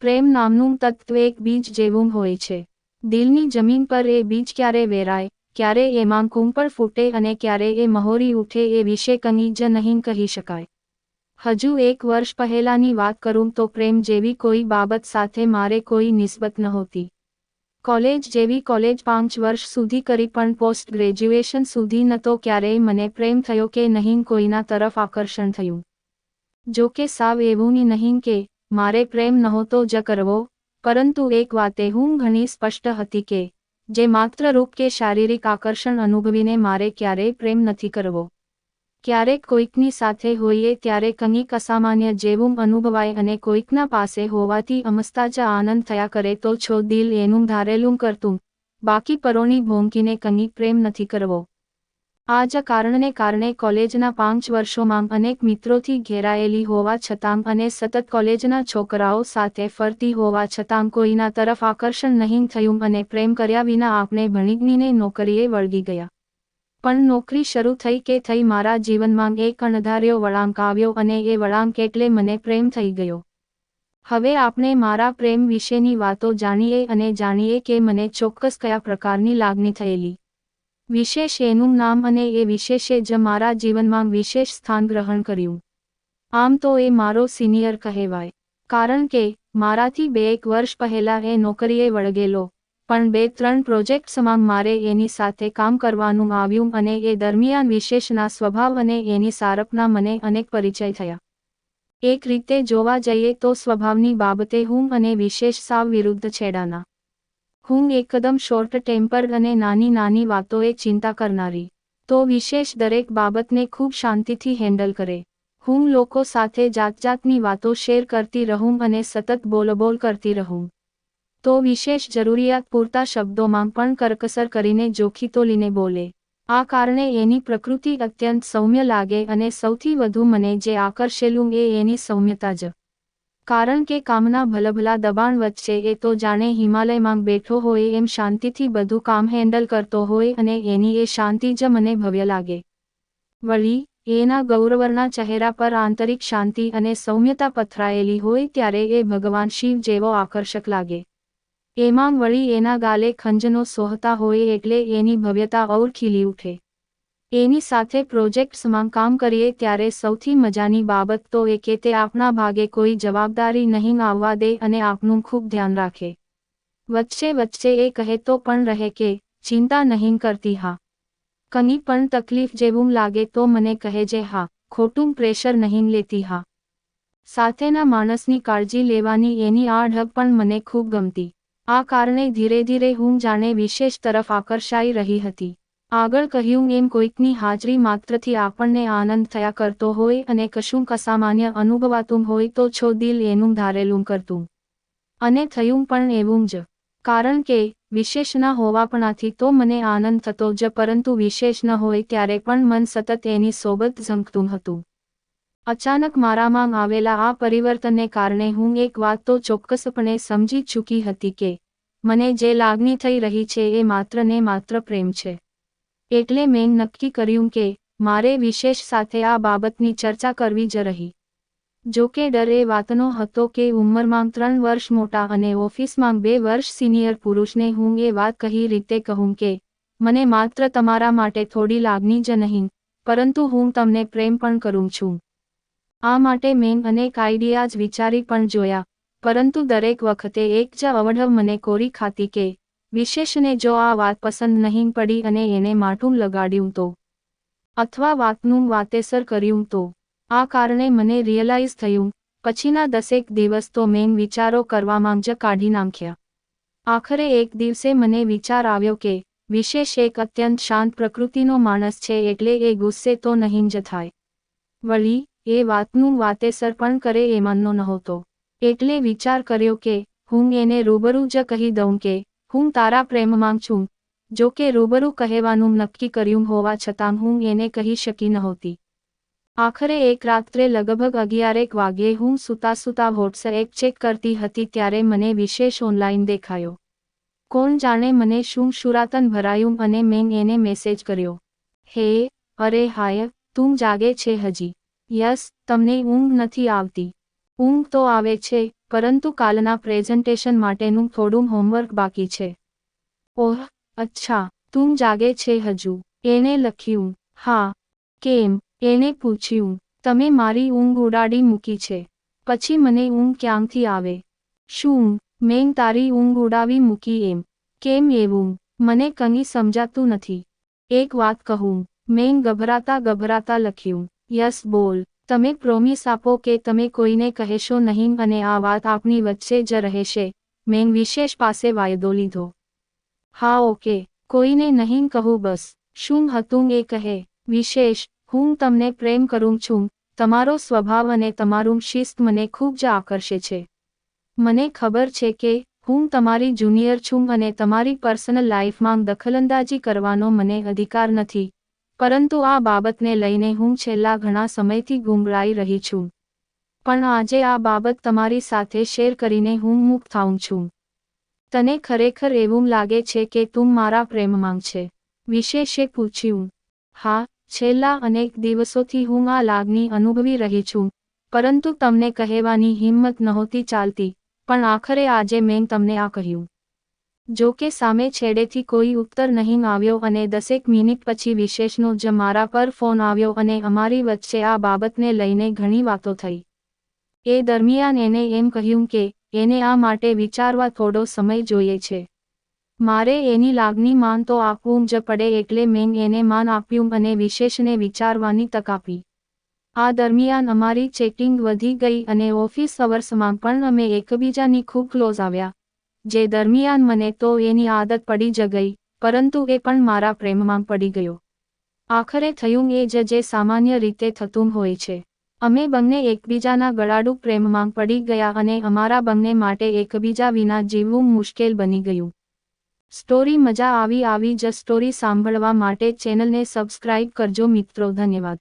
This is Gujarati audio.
પ્રેમ નામનું તત્વ એક બીજ જેવું હોય છે. દિલની જમીન પર એ બીજ ક્યારે વેરાય, ક્યારે એમાં કુંપળ ફૂટે અને ક્યારે એ મહોરી ઉઠે એ વિશે કંઈ જ નહીં કહી શકાય. હજુ એક વર્ષ પહેલાની વાત કરું તો પ્રેમ જેવી કોઈ બાબત સાથે મારે કોઈ નિસ્બત નહોતી. કોલેજ જેવી કોલેજ પાંચ વર્ષ સુધી કરી પણ પોસ્ટ ગ્રેજ્યુએશન સુધી નતો ક્યારેય મને પ્રેમ થયો કે નહીં કોઈના તરફ આકર્ષણ થયું. જો કે સાવ એવું નહીં કે મારે પ્રેમ નહોતો જ કરવો, પરંતુ એક વાતે હું ઘણી સ્પષ્ટ હતી કે, જે માત્ર રૂપ કે શારીરિક આકર્ષણ અનુભવીને મારે ક્યારેય પ્રેમ નથી કરવો. ક્યારેક કોઈકની સાથે હોઈએ ત્યારે કંઈક અસામાન્ય જેવું અનુભવાય અને કોઈકના પાસે હોવાથી અમસ્તા જ આનંદ થયા કરે તો છો દિલ એનું ધારેલું કરતું, બાકી પરોની ભોંકીને કંઈક પ્રેમ નથી કરવો. આ જ કારણને કારણે કોલેજના પાંચ વર્ષોમાં અનેક મિત્રોથી ઘેરાયેલી હોવા છતાં અને સતત કોલેજના છોકરાઓ સાથે ફરતી હોવા છતાં કોઈના તરફ આકર્ષણ નહીં થયું અને પ્રેમ કર્યા વિના આપણે ભણીગણીને નોકરીએ વળગી ગયા. પણ નોકરી શરૂ થઈ કે થઈ મારા જીવનમાં એક અણધાર્યો વળાંક આવ્યો અને એ વળાંક એટલે મને પ્રેમ થઈ ગયો. હવે આપણે મારા પ્રેમ વિશેની વાતો જાણીએ અને જાણીએ કે મને ચોક્કસ કયા પ્રકારની લાગણી થયેલી. વિશેષ એનું નામ અને એ વિશેષે જ મારા જીવનમાં વિશેષ સ્થાન ગ્રહણ કર્યું. આમ તો એ મારો સિનિયર કહેવાય. કારણ કે, મારાથી બે એક વર્ષ પહેલા એ નોકરીએ વળગેલો. પણ બે ત્રણ પ્રોજેક્ટ્સમાં મારે એની સાથે કામ કરવાનું આવ્યું અને એ દરમિયાન વિશેષના સ્વભાવ અને એની સારપના મને અનેક પરિચય થયા. એક રીતે જોવા જઈએ તો સ્વભાવની બાબતે હું અને વિશેષ સાવ વિરુદ્ધ છેડાના. હું એકદમ શોર્ટ ટેમ્પર અને નાની નાની વાતોએ ચિંતા કરનારી. તો વિશેષ દરેક બાબતને ખૂબ શાંતિથી હેન્ડલ કરે. હું લોકો સાથે જાત જાતની વાતો શેર કરતી રહું અને સતત બોલબોલ કરતી રહું. તો વિશેષ જરૂરિયાત પૂરતા શબ્દોમાં પણ કરકસર કરીને જોખી તોલીને બોલે. આ કારણે એની પ્રકૃતિ અત્યંત સૌમ્ય લાગે અને સૌથી વધુ મને જે આકર્ષેલું એ એની સૌમ્યતા જ. કારણ કે કામના ભલભલા દબાણ વચ્ચે એ તો જાણે હિમાલયમાં બેઠો હોય એમ શાંતિથી બધું કામ હેન્ડલ કરતો હોય અને એની એ શાંતિ જ મને ભવ્ય લાગે. વળી, એના ગૌરવરના ચહેરા પર આંતરિક શાંતિ અને સૌમ્યતા પથરાયેલી હોય ત્યારે એ ભગવાન શિવ જેવો આકર્ષક લાગે. એમાં વળી એના ગાલે ખંજનો સોહતા હોય એટલે એની ભવ્યતા ઔર ખીલી ઉઠે. એની સાથે પ્રોજેક્ટ્સમાં કામ કરીએ ત્યારે સૌથી મજાની બાબત તો એ કે તે આપના ભાગે કોઈ જવાબદારી નહીં આવવા દે અને આપનું ખૂબ ધ્યાન રાખે. વચ્ચે વચ્ચે એ કહેતો પણ રહે કે, ચિંતા નહીં કરતી, હા. કની પણ તકલીફ જેવું લાગે તો મને કહેજે હા. ખોટું પ્રેશર નહીં લેતી, હા. સાથેના માણસની કાળજી લેવાની એની આઢબ પણ મને ખૂબ ગમતી. આ કારણે ધીરે ધીરે હું જાણે વિશેષ તરફ આકર્ષાઈ રહી હતી. આગળ કહ્યું એમ કોઈકની હાજરી માત્રથી આપણને આનંદ થયા કરતો હોય અને કશું કસામાન્ય અનુભવાતું હોય તો છો દિલ એનું ધારેલું કરતું. અને થયું પણ એવું જ. કારણ કે, વિશેષ ન હોવાપણાથી તો મને આનંદ થતો જ, પરંતુ વિશેષ ન હોય ત્યારે પણ મન સતત એની સોબત ઝંકતું હતું. અચાનક મારામાં આવેલા આ પરિવર્તનને કારણે હું એક વાત તો ચોક્કસપણે સમજી ચૂકી હતી કે, મને જે લાગણી થઈ રહી છે એ માત્ર ને માત્ર પ્રેમ છે. એટલે મેં નક્કી કર્યું કે મારે વિશેષ સાથે આ બાબતની ચર્ચા કરવી જ રહી. જો કે ડર એ વાતનો હતો કે ઉંમરમાં ત્રણ વર્ષ મોટા અને ઓફિસમાં બે વર્ષ સિનિયર પુરુષને હું એ વાત કહી રીતે કહું કે, મને માત્ર તમારા માટે થોડી લાગણી જ નહીં, પરંતુ હું તમને પ્રેમ પણ કરું છું. આ માટે મેં અનેક આઈડિયાઝ વિચારી પણ જોયા, પરંતુ દરેક વખતે એક જ અવઢવ મને કોરી ખાતી કે વિશેષને જો આ વાત પસંદ નહીં પડી અને એને માઠું લગાડ્યું તો? અથવા વાતનું વાતેસર કર્યું તો? આ કારણે મને રિયલાઇઝ થયું, પછીના દસેક દિવસ તો મેં વિચારો કરવામાં જ કાઢી નાખ્યા. આખરે એક દિવસે મને વિચાર આવ્યો કે, વિશેષ એક અત્યંત શાંત પ્રકૃતિનો માણસ છે એટલે એ ગુસ્સે તો નહીં જ થાય. વળી, એ વાતનું વાતેસર પણ કરે એમાંનો નહોતો. એટલે વિચાર કર્યો કે, હું એને રૂબરૂ જ કહી દઉં કે હું તારા પ્રેમમાં છું, જો કે રૂબરૂ કહેવાનું નક્કી કર્યું હોવા છતાં હું એને કહી શકી નહોતી. આખરે એક રાત્રે લગભગ અગિયારેક વાગ્યે હું સુતા સુતા વોટ્સએપ ચેક કરતી હતી ત્યારે મને વિશેષ ઓનલાઈન દેખાયો. કોણ જાણે મને શું શુરાતન ભરાયું અને મેં એને મેસેજ કર્યો. હે, અરે હાય, તું જાગે છે હજી. યસ, તમને ઊંઘ નથી આવતી. ઊંઘ તો આવે છે પરંતુ કાલના પ્રેઝન્ટેશન માટેનું થોડું હોમવર્ક બાકી છે. ઓહ, અચ્છા, તું જાગે છે હજુ. એણે લખ્યું, હા. કેમ? એણે પૂછ્યું, તમે મારી ઊંઘ ઉડાડી મૂકી છે. પછી મને ઊંઘ ક્યાંથી આવે? શું? મેં તારી ઊંઘ ઉડાવી મૂકી એમ. કેમ એવું? મને કંઈ સમજાતું નથી. એક વાત કહું. મેં ગભરાતા ગભરાતા લખ્યું, યસ, બોલ. તમે પ્રોમિસ આપો કે તમે કોઈને કહેશો નહીં અને આ વાત આપની વચ્ચે જ રહેશે. મેં વિશેષ પાસે વાયદો લીધો. હા, ઓકે. કોઈને નહીં કહું બસ. શું હતું એ કહે. વિશેષ, હું તમને પ્રેમ કરું છું. તમારો સ્વભાવ અને તમારું શિસ્ત મને ખૂબ જ આકર્ષે છે. મને ખબર છે કે હું તમારી જુનિયર છું અને તમારી પર્સનલ લાઈફમાં દખલંદાજી કરવાનો મને અધિકાર નથી. પરંતુ આ બાબતને લઈને હું છેલ્લા ઘણા સમયથી ગુંગળાઈ રહી છું. પણ આજે આ બાબત તમારી સાથે શેર કરીને હું મુક્ત થાઉં છું. તને ખરેખર એવું લાગે છે કે તું મારા પ્રેમમાં છે. વિશેષે પૂછ્યું. હા, છેલ્લા અનેક દિવસોથી હું આ લાગણી અનુભવી રહી છું. પરંતુ તમને કહેવાની હિંમત નહોતી ચાલતી, પણ આખરે આજે મેં તમને આ કહ્યું. જો કે સામે છેડેથી કોઈ ઉત્તર નહીં આવ્યો અને દસેક મિનિટ પછી વિશેષનો જ મારા પર ફોન આવ્યો અને અમારી વચ્ચે આ બાબતને લઈને ઘણી વાતો થઈ. એ દરમિયાન એને એમ કહ્યું કે, એને આ માટે વિચારવા થોડો સમય જોઈએ છે. મારે એની લાગણી માન તો આપવું જ પડે એટલે મેં એને માન આપ્યું અને વિશેષને વિચારવાની તક આપી. આ દરમિયાન અમારી ચેટિંગ વધી ગઈ અને ઓફિસ અવર્સમાં પણ અમે એકબીજાની ખૂબ ક્લોઝ આવ્યા. જે દરમિયાન મને તો એની આદત પડી જ ગઈ, પરંતુ એ પણ મારા પ્રેમમાં પડી ગયો. આખરે થયું એ જ જે સામાન્ય રીતે થતું હોય છે. અમે બંને એકબીજાના ગળાડું પ્રેમમાં પડી ગયા અને અમારા બંને માટે એકબીજા વિના જીવવું મુશ્કેલ બની ગયું. સ્ટોરી મજા આવી આવી જ સ્ટોરી સાંભળવા માટે ચેનલને સબસ્ક્રાઇબ કરજો મિત્રો, ધન્યવાદ.